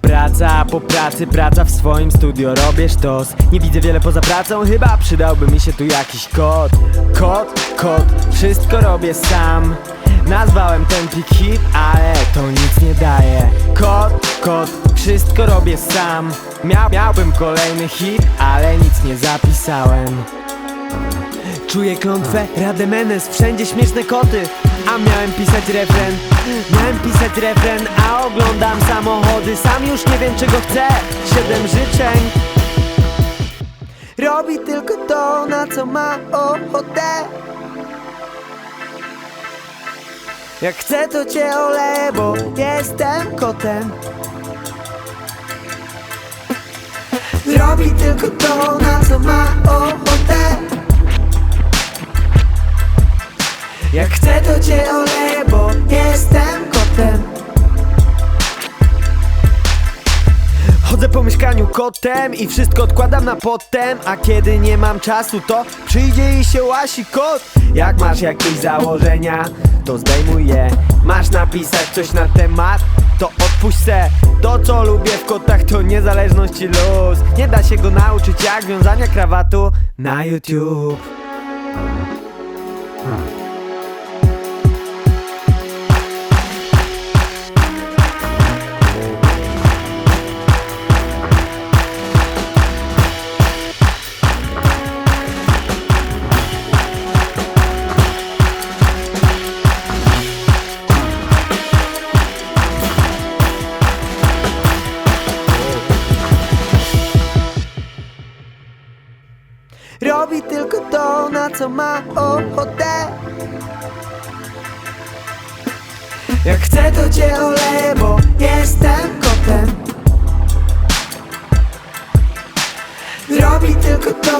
Praca po pracy, praca w swoim studio, robię sztos. Nie widzę wiele poza pracą, chyba przydałby mi się tu jakiś kod. Kod, kod, wszystko robię sam. Nazwałem ten plik hit, ale to nic nie daje. Kod, kod, wszystko robię sam. Miał, Miałbym kolejny hit, ale nic nie zapisałem Czuję klątwę, Rademenes, wszędzie śmieszne koty A miałem pisać refren, miałem pisać refren A oglądam samochody, sam już nie wiem czego chcę. Siedem życzeń. Robi tylko to, na co ma ochotę. Jak chcę to cię oleję, bo jestem kotem. Robi tylko to, na co ma ochotę Chodzę po mieszkaniu kotem i wszystko odkładam na potem. A kiedy nie mam czasu to przyjdzie i się łasi kot. Jak masz jakieś założenia, to zdejmuj je Masz napisać coś na temat, to odpuść se. To co lubię w kotach to niezależność i luz. Nie da się go nauczyć jak wiązania krawatu na YouTube Robi tylko to, na co ma ochotę. Jak chcę to cię oleję, bo jestem kotem. Robi tylko to,